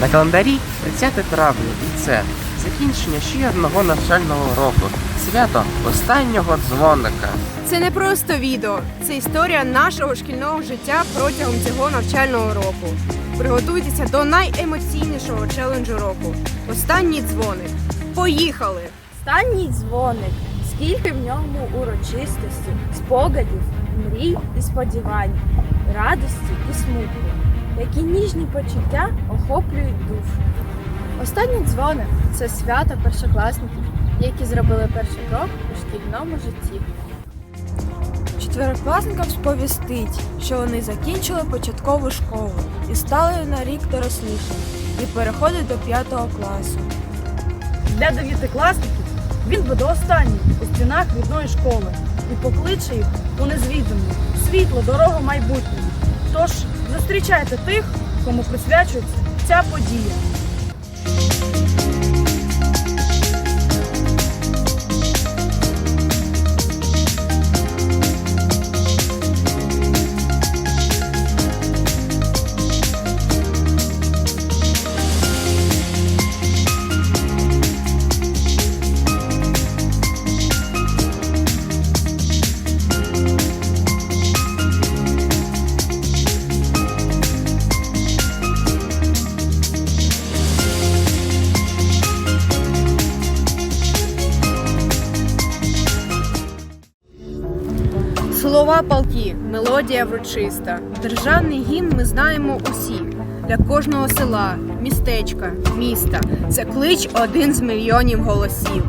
На календарі 30 травня і це закінчення ще одного навчального року. Свято останнього дзвоника. Це не просто відео, це історія нашого шкільного життя протягом цього навчального року. Приготуйтеся до найемоційнішого челенджу року. Останній дзвоник. Поїхали! Останній дзвоник. Скільки в ньому урочистості, спогадів, мрій і сподівань, радості і смутку, які ніжні почуття охоплюють душу. Останній дзвоник це свято першокласників, які зробили перший крок у шкільному житті. Четверокласникам сповістить, що вони закінчили початкову школу і стали на рік дорослішими і переходять до п'ятого класу. Для дев'ятикласників він буде останнім у стінах рідної школи і покличе їх у незвідану, світлу дорогу майбутнього. Тож зустрічайте тих, кому присвячується ця подія. Мелодія врочиста. Державний гімн ми знаємо усі. Для кожного села, містечка, міста. Це клич один з мільйонів голосів.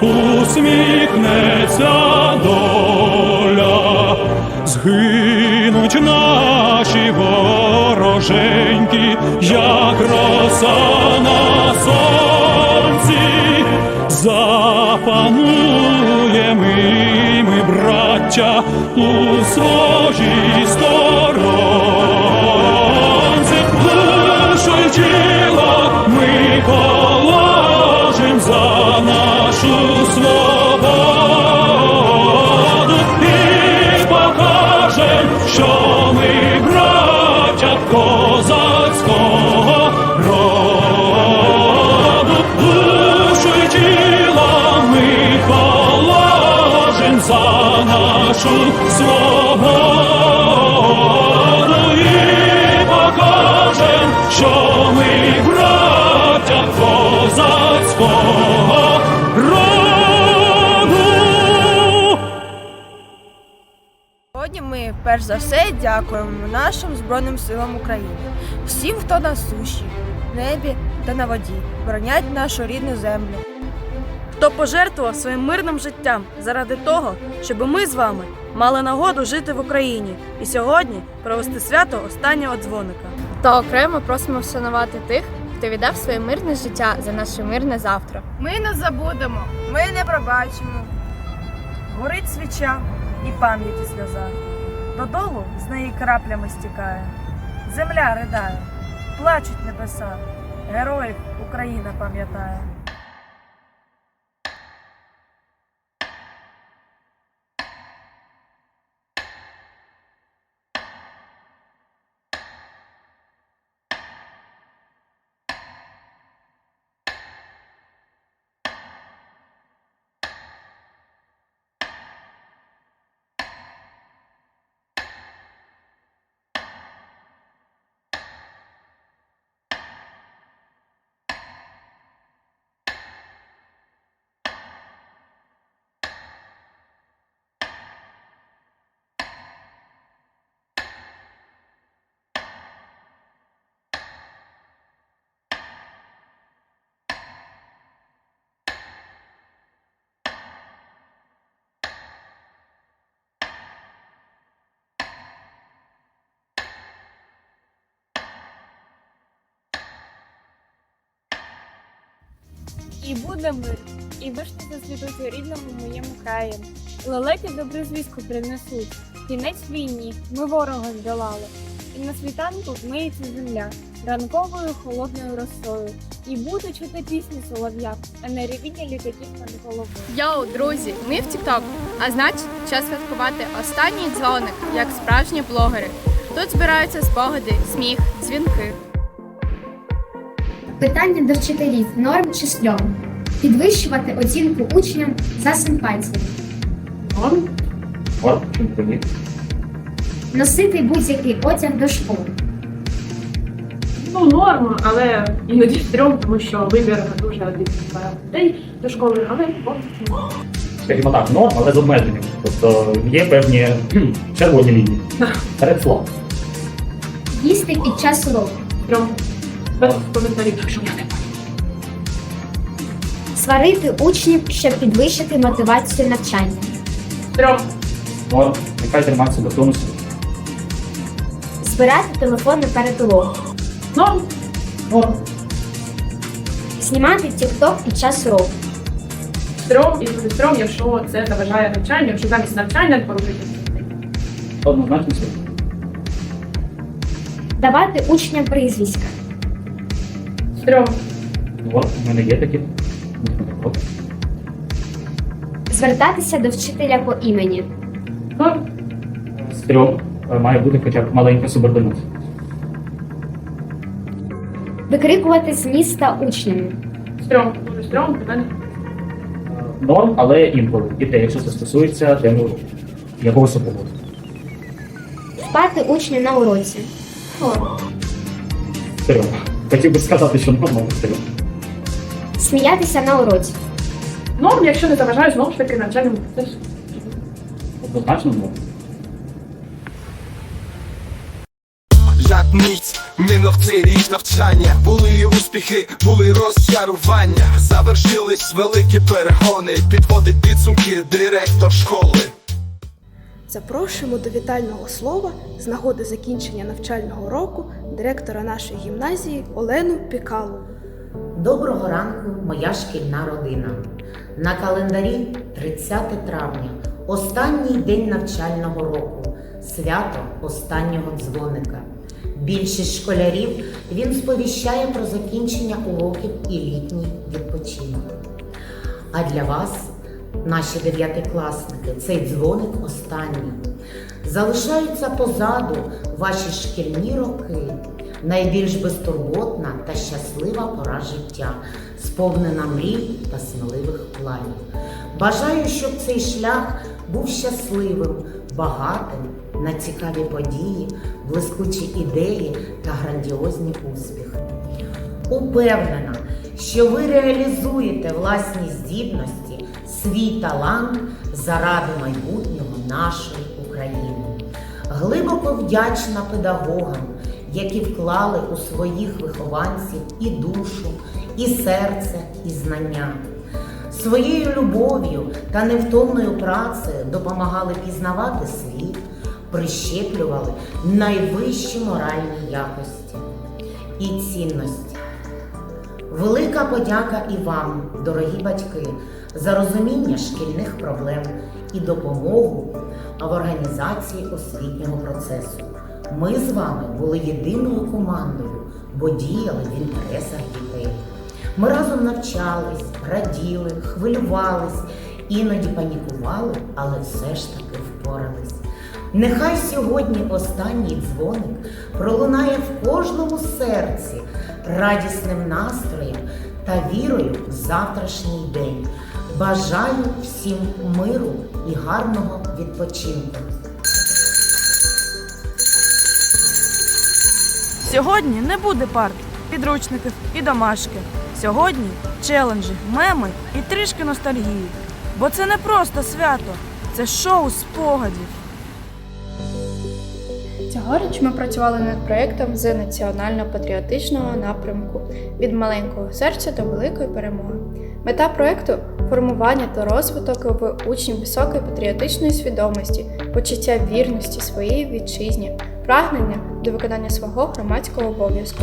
Усміхнеться доля. Згинуть наші вороженьки, як роса на сонці. Запануємо і ми, браття, у своїй сторонці. Душу нашу свободу і покажем, що ми браття козацького роду. Сьогодні ми перш за все дякуємо нашим Збройним силам України, всім, хто на суші, небі та на воді, боронять нашу рідну землю. Хто пожертвував своїм мирним життям заради того, щоб ми з вами мали нагоду жити в Україні і сьогодні провести свято останнього дзвоника. Та окремо просимо вшанувати тих, хто віддав своє мирне життя за наше мирне завтра. Ми не забудемо, ми не пробачимо. Горить свіча і пам'яті сльоза. Додолу з неї краплями стікає. Земля ридає, плачуть небеса. Героїв Україна пам'ятає. І буде мир, і вишні заслідуть у рідному моєму краї. Лелеки добру звістку принесуть. Кінець війні, ми ворога здолали. і на світанку змиється земля ранковою холодною росою, і буде чути пісні солов'я, а не ревіння літаків над головою. Йоу, друзі, ми в TikTok. А значить, час святкувати останній дзвоник, як справжні блогери. Тут збираються спогади, сміх, дзвінки. Питання до вчителів норм чи стрьом. Підвищувати оцінку учням за симпатію. Норм? Норм? Носити будь-який одяг до школи. Ну, норма, але іноді стрьом, тому що вибір дуже від людей до школи, але Скажімо так, норм, але з обмеженням. Тобто є певні кхм, червоні лінії. Перед словом. Їсти під час уроку. стрьом без коментарів, якщо не Сварити учнів, щоб підвищити мотивацію навчання. стрьом, Норм, нехай триматися до тонусу. Збирати телефони перед уроком. норм, Норм. Знімати TikTok під час уроку. стрьом і буде стрьом, якщо це заважає навчанню, якщо замість навчання поробити. Однозначно. Давати учням прізвиська. Стрьом, Норм, у мене є такі. Звертатися до вчителя по імені. норм, Стрьом е, має бути хоча б маленька субординація. Викрикувати з міста учнями. стрьом, дуже стрьом, тебе не Е, Норм, але інколи. І те, якщо це стосується теми уроку. Якогось супроводу. Спати учнів на уроці. Стрьом. Хотів би сказати, що норм, але. Сміятися на уроці. норм, якщо не заважає знову ж таки навчальному процесу. Однозначно норм. Як ніць минув цей рік навчання, були і успіхи, були розчарування. Завершились великі перегони, підводить підсумки директор школи. Запрошуємо до вітального слова з нагоди закінчення навчального року директора нашої гімназії Олену Пікалову. Доброго ранку, моя шкільна родина. На календарі 30 травня, останній день навчального року, свято останнього дзвоника. Більшість школярів він сповіщає про закінчення уроків і літній відпочинок. А для вас, наші дев'ятикласники, цей дзвоник останній. Залишаються позаду ваші шкільні роки, найбільш безтурботна та щаслива пора життя, сповнена мрій та сміливих планів. Бажаю, щоб цей шлях був щасливим, багатим на цікаві події, блискучі ідеї та грандіозні успіхи. Упевнена, що ви реалізуєте власні здібності, свій талант заради майбутнього нашої України. Глибоко вдячна педагогам, які вклали у своїх вихованців і душу, і серце, і знання. Своєю любов'ю та невтомною працею допомагали пізнавати світ, прищеплювали найвищі моральні якості і цінності. Велика подяка і вам, дорогі батьки, за розуміння шкільних проблем і допомогу в організації освітнього процесу. Ми з вами були єдиною командою, бо діяли в інтересах дітей. Ми разом навчались, раділи, хвилювались, іноді панікували, але все ж таки впорались. Нехай сьогодні останній дзвоник пролунає в кожному серці радісним настроєм та вірою в завтрашній день. Бажаю всім миру і гарного відпочинку. Сьогодні не буде парт, підручників і домашки. Сьогодні челенджі, меми і трішки ностальгії. Бо це не просто свято, це шоу спогадів. Цьогоріч ми працювали над проєктом з національно-патріотичного напрямку від маленького серця до великої перемоги. Мета проєкту формування та розвиток в учнів високої патріотичної свідомості, почуття вірності своїй вітчизні, прагнення до виконання свого громадського обов'язку.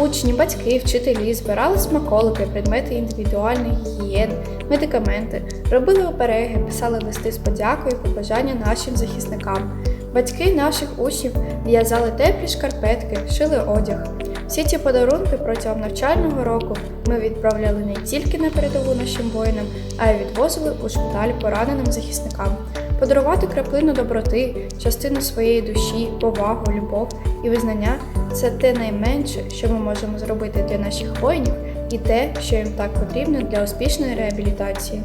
Учні, батьки, вчителі збирали смаколики, предмети індивідуальної гігієни, медикаменти, робили обереги, писали листи з подякою і побажання нашим захисникам. Батьки наших учнів в'язали теплі шкарпетки, шили одяг. Всі ці подарунки протягом навчального року ми відправляли не тільки на передову нашим воїнам, а й відвозили у шпиталь пораненим захисникам. Подарувати краплину доброти, частину своєї душі, повагу, любов і визнання це те найменше, що ми можемо зробити для наших воїнів, і те, що їм так потрібно для успішної реабілітації.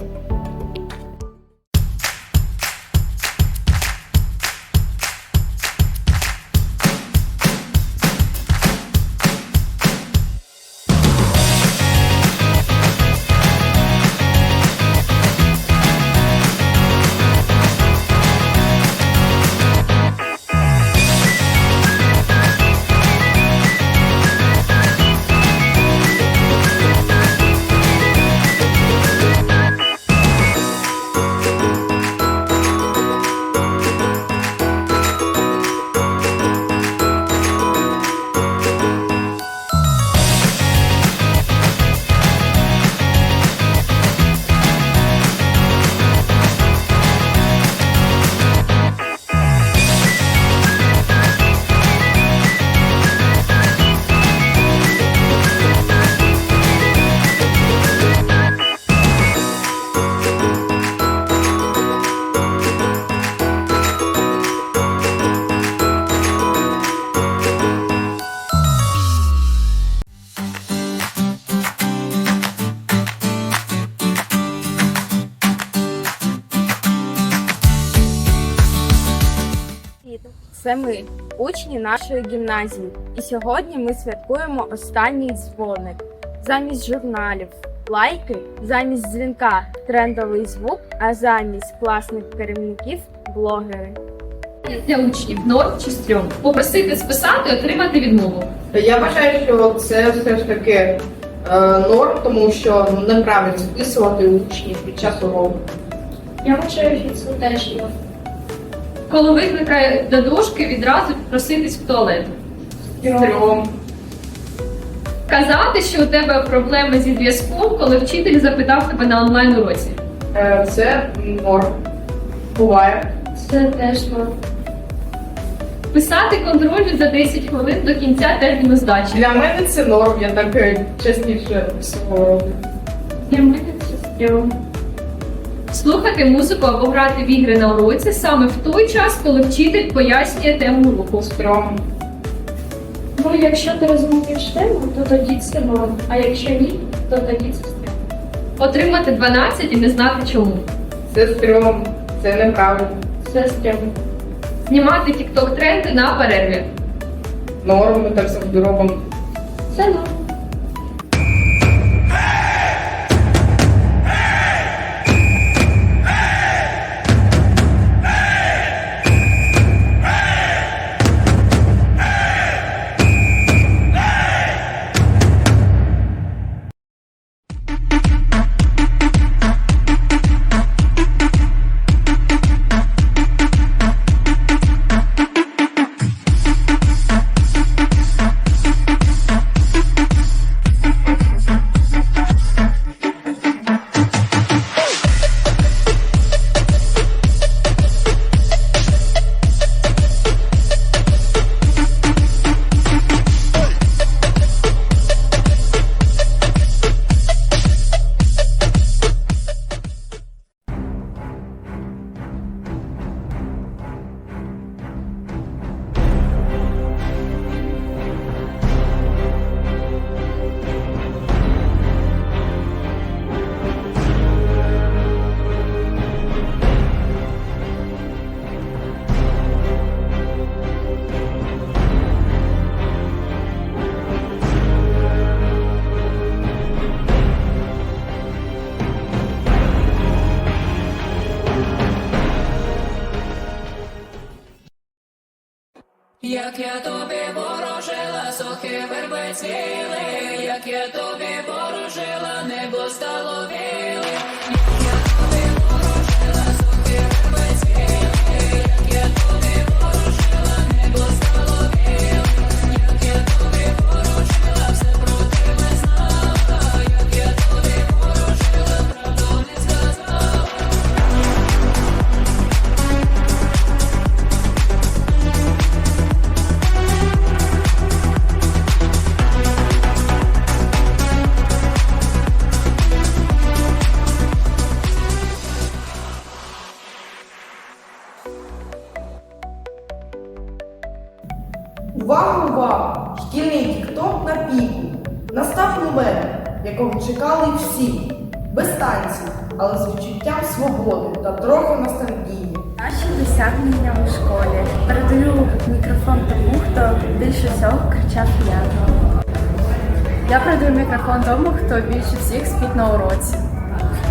Учні нашої гімназії, і сьогодні ми святкуємо останній дзвоник. Замість журналів, лайки, замість дзвінка, трендовий звук, а замість класних керівників блогери. Для учнів норм чи стрьом попросити списати, отримати відмову. Я вважаю, що це все ж таки е, норм, тому що неправильно списувати учнів під час уроку. Я вважаю, що це теж є. Коли викликає до дошки, відразу проситись в туалет. Стрьом. Казати, що у тебе проблеми зі зв'язком, коли вчитель запитав тебе на онлайн уроці. Е, Це норм. Буває. Це теж норм. Писати контролю за 10 хвилин до кінця терміну здачі. Для мене це норм, я так е, частіше всього роблю. Для мене це стрьом. Слухати музику або грати в ігри на уроці саме в той час, коли вчитель пояснює тему уроку. Стрьом. Ну, якщо ти розумієш тему, то тоді це норм. А якщо ні, то тоді це стрьом. Отримати 12 і не знати чому. Це стрьом. Це неправильно. Це стрьом. Знімати тікток тренди на перерві. Норм, ми так завжди робимо. Це норм. Всього кричав я. Я передаю мікрофон тому, хто більше всіх спить на уроці.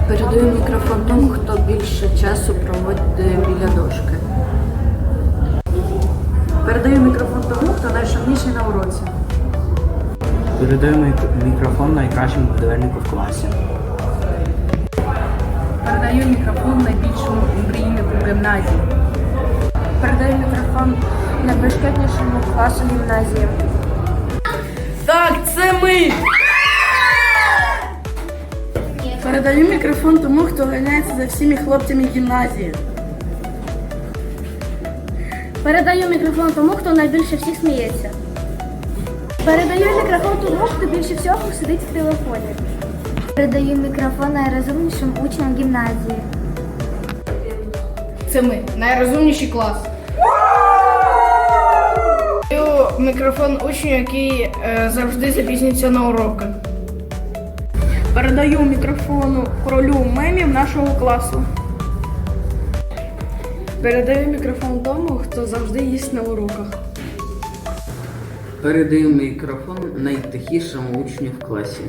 Передаю мікрофон тому, хто більше часу проводить біля дошки. Передаю мікрофон тому, хто найшумніший на уроці. Передаю мікрофон найкращому будівельнику в класі. Передаю мікрофон найбільшому мрійнику гімназії. Передаю мікрофон найбезпечнішому класу гімназії. Так, це ми! Передаю мікрофон тому, хто ганяється за всіми хлопцями гімназії. Передаю мікрофон тому, хто найбільше всіх сміється. Передаю мікрофон тому, хто більше всього сидить в телефоні. Передаю мікрофон найрозумнішим учням гімназії. Це ми, найрозумніший клас. Даю мікрофон учню, який е, завжди запізнюється на уроки. Передаю мікрофону королю мемів нашого класу. Передаю мікрофон тому, хто завжди їсть на уроках. Передаю мікрофон найтихішому учню в класі.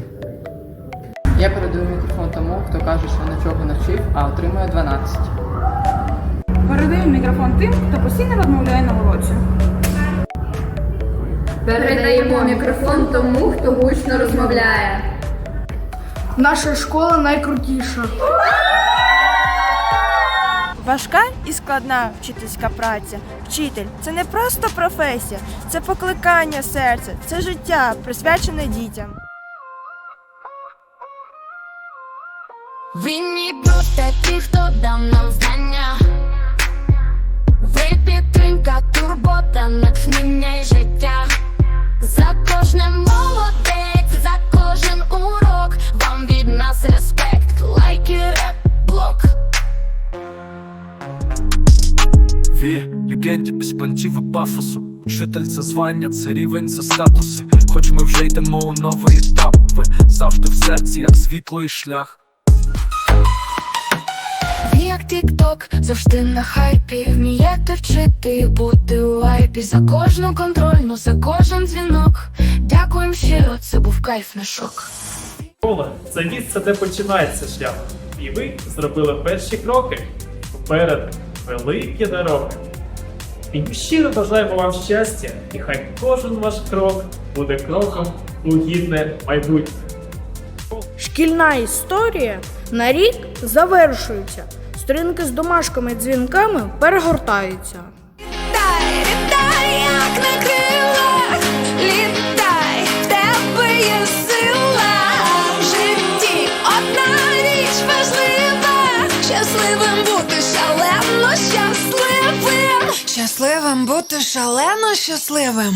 Я передаю мікрофон тому, хто каже, що нічого не вчив, а отримує 12. Передаю мікрофон тим, хто постійно розмовляє на уроці. Передаємо мікрофон тому, хто гучно розмовляє. Наша школа найкрутіша. Важка і складна вчительська праця. Вчитель це не просто професія, це покликання серця, це життя, присвячене дітям. Винні бути ті, хто дав нам знання. Ви підтримка, турбота, натхнення й життя. За кожне молодець, за кожен урок. Вам від нас респект, лайки, реп, блок. Ві, легенді без понтів і пафосу. Вчитель це звання, це рівень за статуси. Хоч ми вже йдемо у новий етап. Завжди в серці, як світло і шлях. Як тік-ток, завжди на хайпі. Вмієте вчити, бути у лайпі. За кожну контрольну, за кожен дзвінок. Дякуємо щиро, це був кайф, не шок. Школа це місце, де починається шлях. І ви зробили перші кроки. Вперед великі дороги. І ми щиро бажаємо вам щастя, і хай кожен ваш крок буде кроком у гідне майбутнє. Шкільна історія на рік завершується. Сторінки з домашками і дзвінками перегортаються. Літай, літай, як на крилах, літай, в тебе є сила. В житті одна річ важлива. Щасливим бути шалено щасливим. Щасливим бути шалено щасливим.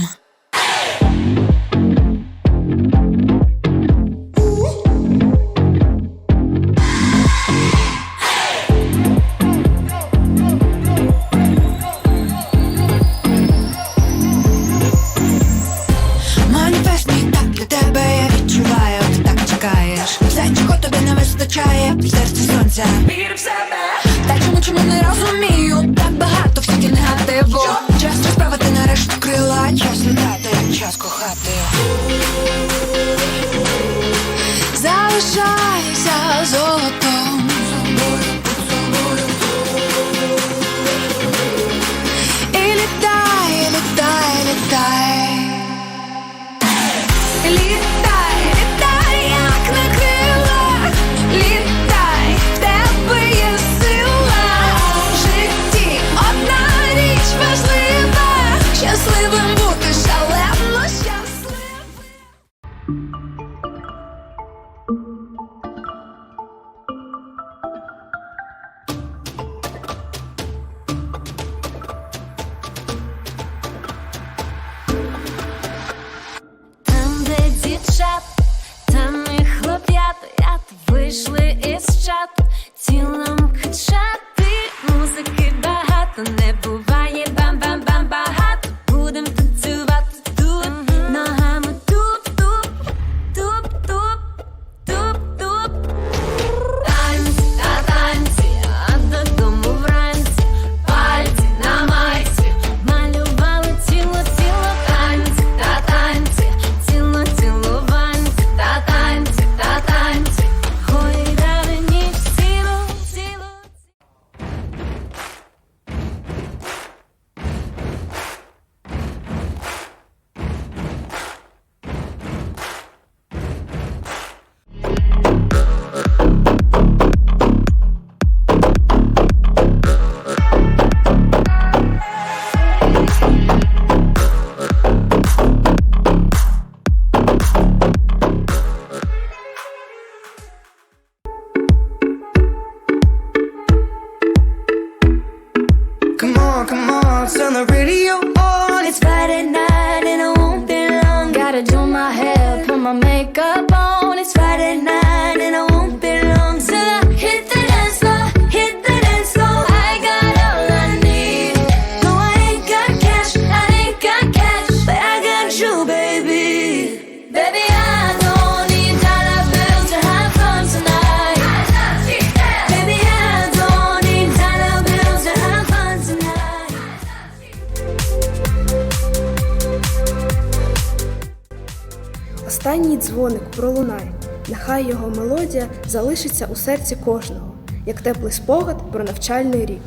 Пролунає. Нехай його мелодія залишиться у серці кожного, як теплий спогад про навчальний рік.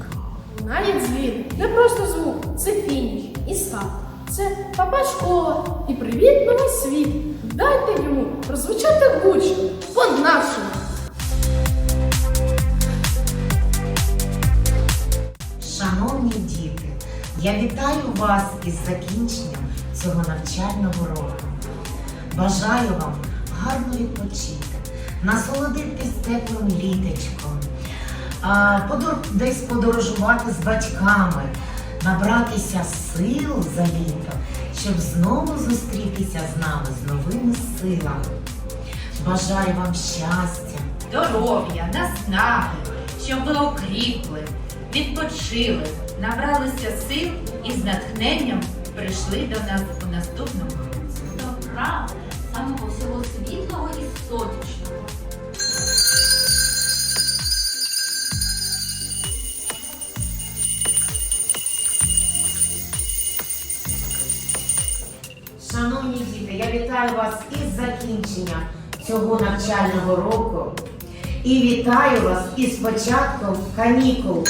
Навіть дзвін не просто звук, це фініш і старт. Це папа школа і привіт новий світ. Дайте йому прозвучати гучно, по-нашому. Шановні діти, я вітаю вас із закінченням цього навчального року. Бажаю вам гарно відпочити, насолодитись теплим літочком, десь подорожувати з батьками, набратися сил за літо, щоб знову зустрітися з нами з новими силами. Бажаю вам щастя, здоров'я, наснаги, щоб ви окріпли, відпочили, набралися сил і з натхненням прийшли до нас у наступному році. Добра, сонячного. Шановні діти, я вітаю вас із закінченням цього навчального року і вітаю вас із початком канікул.